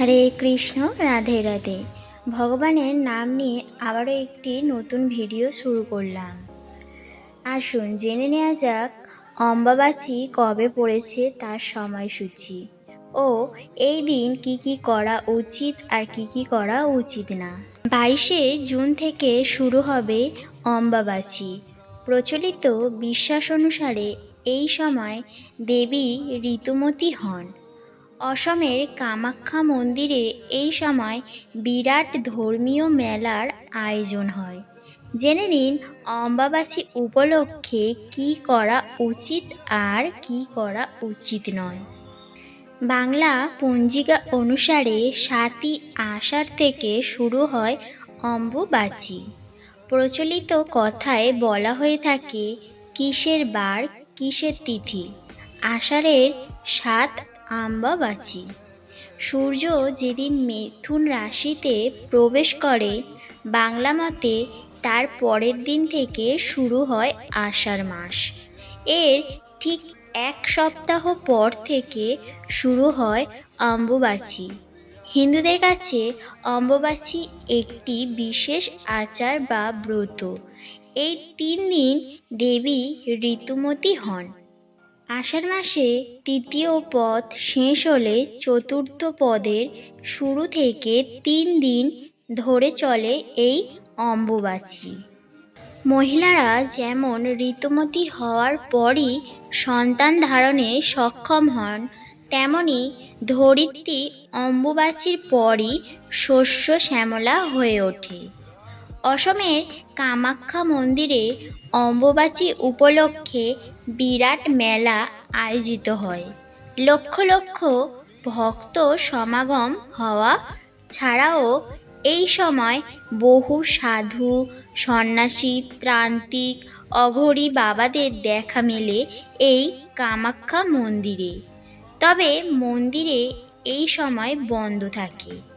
হরে কৃষ্ণ, রাধে রাধে। ভগবানের নাম নিয়ে আবারও একটি নতুন ভিডিও শুরু করলাম। আসুন জেনে নেওয়া যাক, অম্বাবাচী কবে পড়েছে তার সময়সূচি? ও, এই দিন কি কি করা উচিত আর কি কি করা উচিত না? বাইশে জুন থেকে শুরু হবে অম্বাবাচী। প্রচলিত বিশ্বাস অনুসারে এই সময় দেবী ঋতুমতী হন। অসমের কামাখ্যা মন্দিরে এই সময় বিরাট ধর্মীয় মেলার আয়োজন হয়। জেনে নিন অম্বাবাচী উপলক্ষে কি করা উচিত আর কি করা উচিত নয়। বাংলা পঞ্জিকা অনুসারে সাতই আষাঢ় থেকে শুরু হয় অম্বুবাচী। প্রচলিত কথায় বলা হয়ে থাকে, কিসের বার, কিসের তিথি? আষাঢ়ের সাত আম্বাবাচী সূর্য যেদিন মিথুন রাশিতে প্রবেশ করে, বাংলা মতে তার পরের দিন থেকে শুরু হয় আষাঢ় মাস। এর ঠিক এক সপ্তাহ পর থেকে শুরু হয় অম্বুবাচী। হিন্দুদের কাছে অম্বুবাচী একটি বিশেষ আচার বা ব্রত। এই তিন দিন দেবী ঋতুমতী হন। আষাঢ় মাসে তৃতীয় পদ শেষ হলে চতুর্থ পদের শুরু থেকে তিন দিন ধরে চলে এই অম্বুবাচী। মহিলারা যেমন ঋতুমতী হওয়ার পরই সন্তান ধারণে সক্ষম হন, তেমনি ধরিত্রী অম্বুবাচীর পরই শস্য শ্যামলা হয়ে ওঠে। অসমের কামাখ্যা মন্দিরে অম্বুবাচী উপলক্ষে বিরাট মেলা আয়োজিত হয়। লক্ষ লক্ষ ভক্ত সমাগম হওয়া ছাড়াও এই সময় বহু সাধু, সন্ন্যাসী, ত্রান্তিক, অঘরী বাবাদের দেখা মেলে এই কামাখ্যা মন্দিরে। তবে মন্দিরে এই সময় বন্ধ থাকে।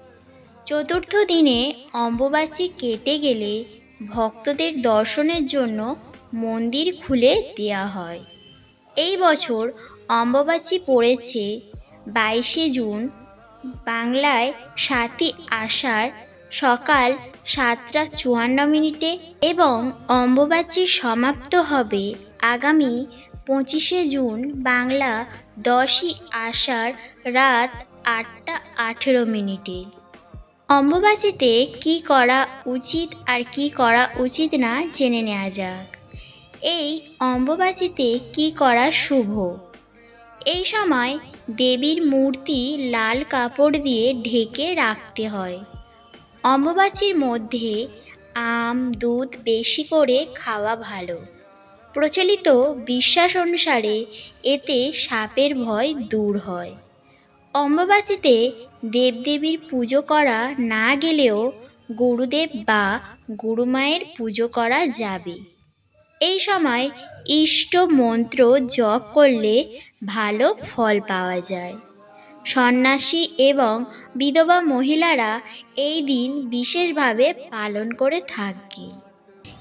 চতুর্থ দিনে অম্বুবাচী কেটে গেলে ভক্তদের দর্শনের জন্য মন্দির খুলে দেওয়া হয়। এই বছর অম্বুবাচী পড়েছে বাইশে জুন। বাংলায় সাতই আষাঢ় সকাল সাতটা চুয়ান্ন মিনিটে এবং অম্বুবাচী সমাপ্ত হবে আগামী পঁচিশে জুন বাংলা দশই আষাঢ় রাত আটটা আঠেরো মিনিটে। অম্বুবাচীতে কি করা উচিত আর কি করা উচিত না জেনে নেওয়া যাক। এই অম্বুবাচীতে কি করা শুভ? এই সময় দেবীর মূর্তি লাল কাপড় দিয়ে ঢেকে রাখতে হয়। অম্বুবাচীর মধ্যে আম, দুধ বেশি করে খাওয়া ভালো। প্রচলিত বিশ্বাস অনুসারে এতে সাপের ভয় দূর হয়। অম্বুবাচীতে দেবদেবীর পুজো করা না গেলেও গুরুদেব বা গুরুমায়ের পুজো করা যাবে। এই সময় ইষ্ট মন্ত্র জপ করলে ভালো ফল পাওয়া যায়। সন্ন্যাসী এবং বিধবা মহিলারা এই দিন বিশেষভাবে পালন করে থাকে।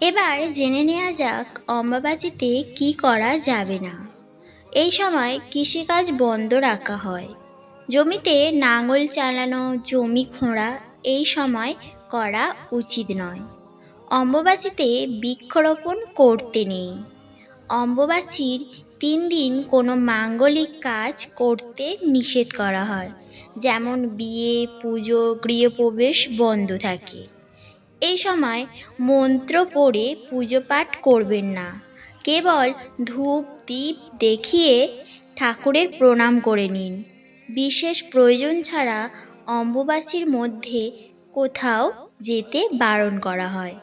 এবার জেনে নেওয়া যাক অম্বাবাচীতে কি করা যাবে না। এই সময় কৃষিকাজ বন্ধ রাখা হয়। জমিতে নাঙল চালানো, জমি খোঁড়া এই সময় করা উচিত নয়। অম্বুবাচীতে বৃক্ষরোপণ করতে নেই। অম্বুবাচীর তিন দিন কোনো মাঙ্গলিক কাজ করতে নিষেধ করা হয়, যেমন বিয়ে, পুজো, গৃহপ্রবেশ বন্ধ থাকে। এই সময় মন্ত্র পড়ে পুজো পাঠ করবেন না, কেবল ধূপ দ্বীপ দেখিয়ে ঠাকুরের প্রণাম করে নিন। বিশেষ প্রয়োজন ছাড়া অম্বুবাচীর মধ্যে কোথাও যেতে বারণ করা হয়।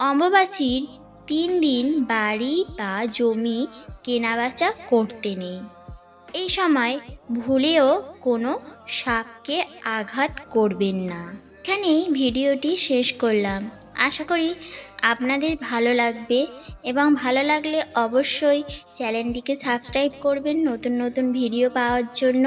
অম্বুবাচীর তিন দিন বাড়ি বা জমি কেনাবেচা করতে নেই। এই সময় ভুলেও কোনো সাপকে আঘাত করবেন না। এখানেই ভিডিওটি শেষ করলাম। আশা করি আপনাদের ভালো লাগবে এবং ভালো লাগলে অবশ্যই চ্যানেলটিকে সাবস্ক্রাইব করবেন নতুন নতুন ভিডিও পাওয়ার জন্য।